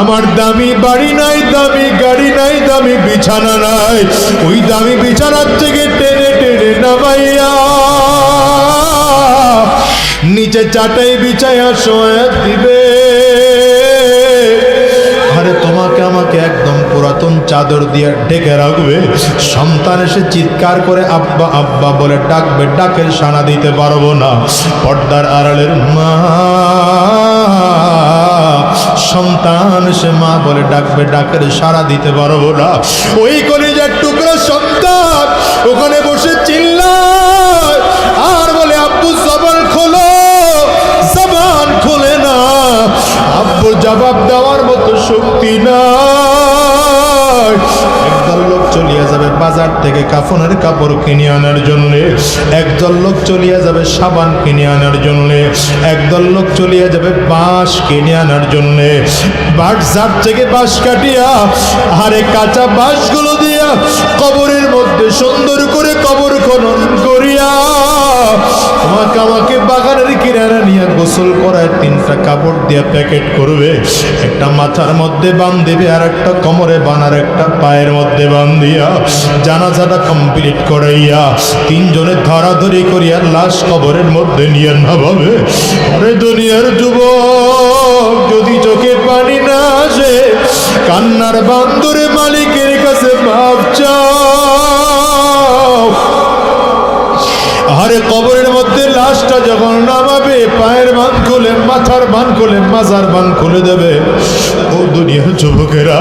আমার দামি বাড়ি নাই, দামি গাড়ি নাই, দামি বিছানা নাই। ওই দামি বিছানার থেকে টেনে টেনে নামাইয়া নিচে চাটাই বিছাইয়া শোয়া দিবে। আরে তোমাকে আমাকে একদম পুরাতন চাদর দিয়ে ঢেকে রাখবে। সন্তান এসে চিৎকার করে আব্বা আব্বা বলে ডাকবে, ডাকের সানা দিতে পারব না। পর্দার আড়ালের মা সন্তান সে মা বলে ডাকবে, ডাকের সারা দিতে পারব না। ওই কলিজার টুকরো সন্তান ওখানে বসে চিল্লায়। আর বলে, আব্বু, জবান খোলো। জবান খোলে না। আব্বু জবাব দেওয়ার মতো শক্তি নাই বাজার থেকে কাফনের কাপড় কিনে আনার জন্য একদল লোক চলিয়া যাবে সাবান কিনে আনার জন্য, একদল লোক চলিয়া যাবে বাঁশ কিনে আনার জন্য। বাট ঝাড় থেকে বাঁশ কাটিয়া আরে কাঁচা বাঁশগুলো দিয়া কবরের মধ্যে সুন্দর করে কবর খনন করিয়া তোমাকে আমাকে বাগানের কিনারা নিয়ে গোসল করায় তিনটা কাপড় দিয়ে প্যাকেট করবে। একটা মাথার মধ্যে বান দেবে আর একটা কোমরে বান আর একটা পায়ের মধ্যে বান দিয়া জানাজাটা কমপ্লিট করাইয়া তিনজনে ধরাধরি করিয়া লাশ কবরের মধ্যে নিয়ে না ভাবে আরে দুনিয়ার যুবক, যদি চোখে পানি না আসে, কান্নার বান্দরে মালিকের কাছে ভাব চাও। আরে কবরের লাশটা যখন নামাবে, পায়ের বান খুলে, মাথার বান খুলে, মাজার বান খুলে দেবে। ও দুনিয়ার যুবকেরা,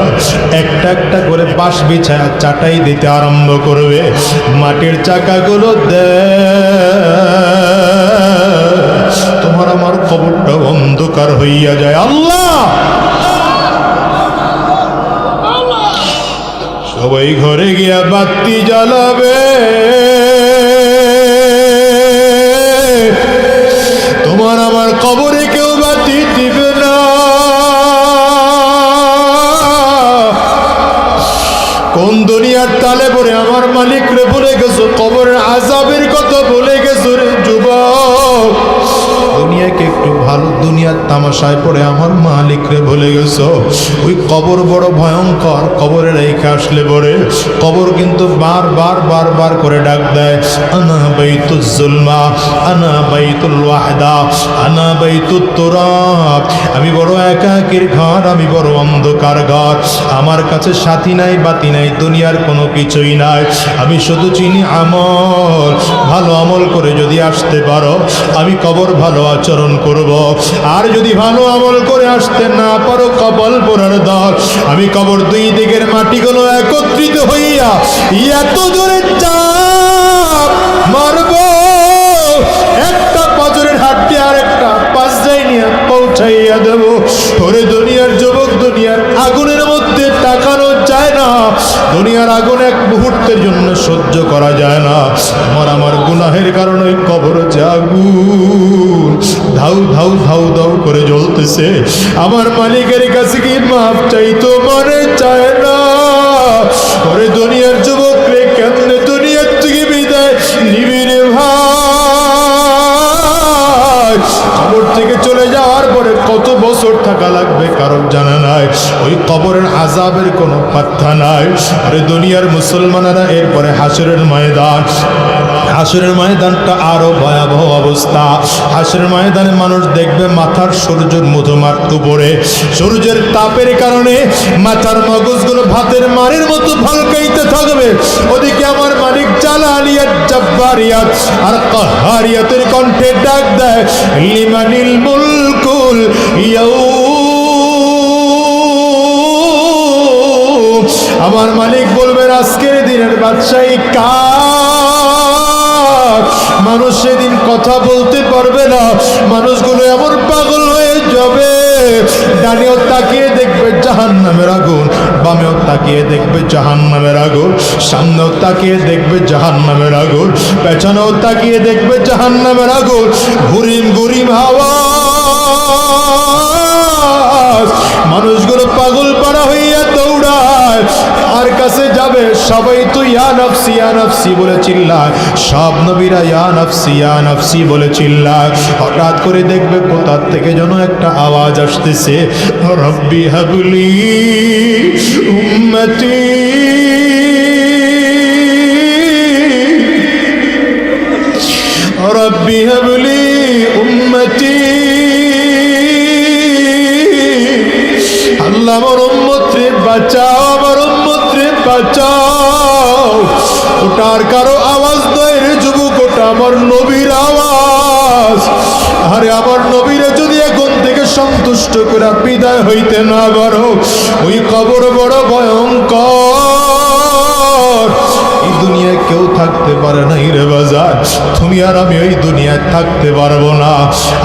একটা একটা করে বাঁশ বিছায়া চাটাই দিতে আরম্ভ করবে। মাটির চাকাগুলো দে। তোমার আমার কবরটা অন্ধকার হইয়া যায়। আল্লাহ! সবাই ঘরে গিয়া বাতি জ্বালাবে। তোমার আমার কবরে কেউ বাতি দিবে না। কোন দুনিয়ার তালে পরে আমার মালিক রে ভুলে গেছো, কবরের আজাবের কথা ভুলে ভালো দুনিয়ার তামাশায় পড়ে আমার মালিক রে ভুলে গেছো? ওই কবর বড় ভয়ঙ্কর, কবরে রেখে আসলে পরে। কবর কিন্তু বার বার বার বার করে ডাক দেয়, আনা বাইতুল জুলমা, আনা বাইতুল ওয়াহদা, আনা বাইতুত তুরাব। আমি বড় একাকির ঘর, আমি বড় অন্ধকার ঘর। আমার কাছে সাথী নাই, বাতি নাই, দুনিয়ার কোনো কিছুই নাই। আমি শুধু চিনি আমল, ভালো আমল করে যদি আসতে পারো, আমি কবর ভালো আচরণ করব। আর যদি ভালো আমল করে আসতে না পারো কবল পোড়ার দল আমি কবর দুই দিকের মাটিগুলো একত্রিত হইয়া এত জোরে চাপ মারব। একটা পাজরের হাড্ডি আর একটা পাঁচ যাই নিয়ে পৌঁছাইয়া দেব। ওরে দুনিয়ার যুবক দুনিয়ার আগুনের মধ্যে তাকানো যায় না। দুনিয়ার আগুন এক মুহূর্তের জন্য সহ্য করা যায় না। আমার আমার গুনাহের কারণে কবর আগুন ধাউ ধাউ ধাউ ধাউ করে জ্বলতেছে। আমার মালিকের কাছে কি মাপ চাইতো মনে চায় না। ওরে দুনিয়ার যুবক রে, কেমনে দুনিয়ার থেকে বিদায় নিবিড়ে ভাই? কবর থেকে চলে যাওয়ার পরে কত বছর থাকা লাগবে কারণ জানা নাই। ওই কবরের আজাবের কোনো পাত্তা নাই। আরে দুনিয়ার মুসলমানেরা এরপরে হাসরের ময়দান। হাসরের ময়দানটা আরও ভয়াবহ অবস্থা। হাসরের ময়দানে মানুষ দেখবে মাথার সূর্যের মধুমার উপরে সূর্যের তাপের কারণে মাথার মগজগুলো ভাতের মারের মতো ভালকাইতে থাকবে। ওদিকে আমার মালিক জালালিয়াত জব্বারিয়াত আর কাহারিয়াতের কণ্ঠে ডাক দেয়, লিমানিল মুলকুল ইয়াউম কথা বলতে পারবে না। মানুষগুলো এমন পাগল হয়ে যাবে। ডানেও তাকিয়ে দেখবে জাহান নামের আগুন, বামেও তাকিয়ে দেখবে জাহান নামের আগুন, সামনেও তাকিয়ে দেখবে জাহান নামের আগুন, পেছনেও তাকিয়ে দেখবে জাহান নামের আগুন। ঘুরিম ঘুরিম হাওয়া মানুষগুলো পাগল পাড়া হইয়া কাছে যাবে, সবাই তো ইয়া নফসি, ইয়া বলে চিল্লায়। সব নবীরা ইয়া নফসি বলে চিল্লায়। হঠাৎ করে দেখবে কোথার থেকে যেন একটা আওয়াজ আসতেছে। রব্বি হাবলি উম্মতি। রব্বি হাবলি উম্মতি। আল্লাহ আমার উম্মত বাঁচাও, আমার উম্মত বাঁচাও। ওটার কারও আওয়াজ নয় রে যুবক, ওটা আমার নবীর আওয়াজ। আরে আমার নবীরে যদি এখন থেকে সন্তুষ্ট করে বিদায় হইতে না পারো, ওই কবর বড় ভয়ঙ্কর। দুনিয়ায় কেউ থাকতে পারে না রে বাজার। তুমি আর আমি ওই দুনিয়ায় থাকতে পারব না।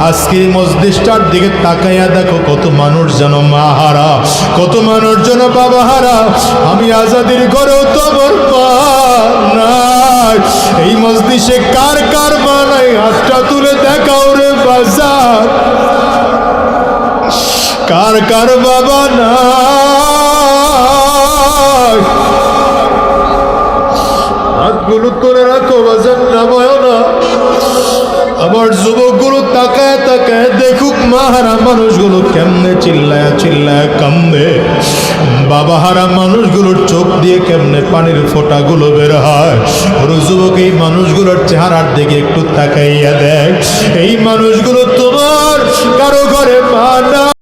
আজকে মসজিদটার দিকে তাকাইয়া দেখো, কত মানুষ যেন মা হারা কত মানুষ যেন বাবা হারা আমি আজাদির ঘরেও তো আমার এই মসজিদে কার কার বানাই, হাতটা তুলে দেখাও রে বাজার। কার কার বাবা নাই। আমার যুবকগুলো তাকায় তাকায় দেখুক মাহারা মানুষগুলো কেমনে চিল্লায় চিল্লায় কান্দে বাবা হারা মানুষগুলোর চোখ দিয়ে কেমনে পানির ফোঁটাগুলো বের হয়। ওর যুবক এই মানুষগুলোর চেহারার দিকে একটু তাকাইয়া দেখ এই মানুষগুলো তোমার কারও ঘরে মা